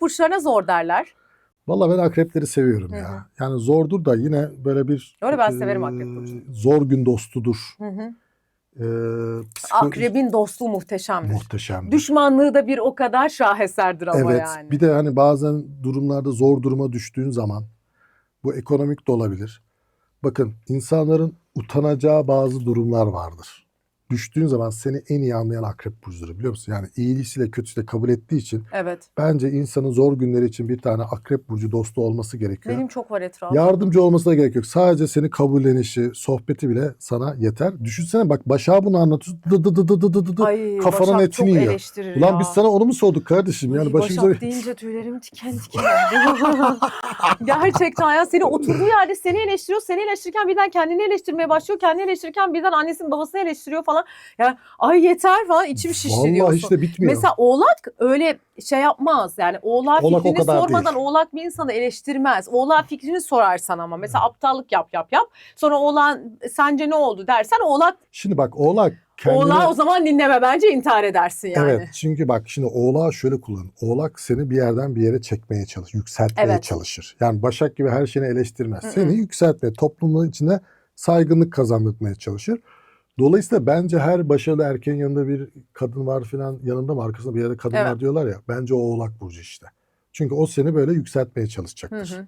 akrep burçlarına zor derler. Valla ben akrepleri seviyorum Hı ya. hı. Yani zordur da yine böyle bir Öyle ben e, severim akrep burcunu. Zor gün dostudur. Hı hı. E, psiko- Akrebin dostluğu muhteşemdir. muhteşemdir. Düşmanlığı da bir o kadar şaheserdir ama evet. yani. Bir de hani bazen durumlarda zor duruma düştüğün zaman bu ekonomik de olabilir. Bakın insanların utanacağı bazı durumlar vardır. Düştüğün zaman seni en iyi anlayan akrep burcudur biliyor musun? Yani iyisiyle kötüsüyle kabul ettiği için Evet. bence insanın zor günleri için bir tane akrep burcu dostu olması gerekiyor. Benim çok var etrafımda. Yardımcı olmasına gerek yok. Sadece seni kabullenişi, sohbeti bile sana yeter. Düşünsene bak Başak'a bunu anlatıyorsun. Dı dı dı dı dı dı dı dı. Ay, kafanın Başak etini çok yiyor. eleştirir Ulan ya. biz sana onu mu sorduk kardeşim? Yani Ay, başımıza Başak deyince tüylerim diken diken. Gerçekten ya seni oturduğu yerde seni eleştiriyor. Seni eleştirirken birden kendini eleştirmeye başlıyor. Kendini eleştirirken birden annesinin babasını eleştiriyor falan. Ya ay yeter falan içim şişiriyorsun. Vallahi işte bitmiyor. Mesela oğlak öyle şey yapmaz. Yani oğlak, Oğlak o fikrini kadar sormadan değil. oğlak bir insanı eleştirmez. Oğlak fikrini sorarsan ama mesela aptallık yap yap yap. Sonra oğlan sence ne oldu dersen oğlak Şimdi bak oğlak kendine... oğlağı o zaman dinleme bence intihar edersin yani. Evet çünkü bak şimdi oğlağı şöyle kullan. Oğlak seni bir yerden bir yere çekmeye çalışır, yükseltmeye Evet. çalışır. Yani Başak gibi her şeyini eleştirmez. Seni yükseltmeye, toplumun içinde saygınlık kazandırmaya çalışır. Dolayısıyla bence her başarılı erkeğin yanında bir kadın var filan yanında mı arkasında bir yerde kadın Evet. var diyorlar ya. Bence o oğlak burcu işte. Çünkü o seni böyle yükseltmeye çalışacaktır. Hı hı.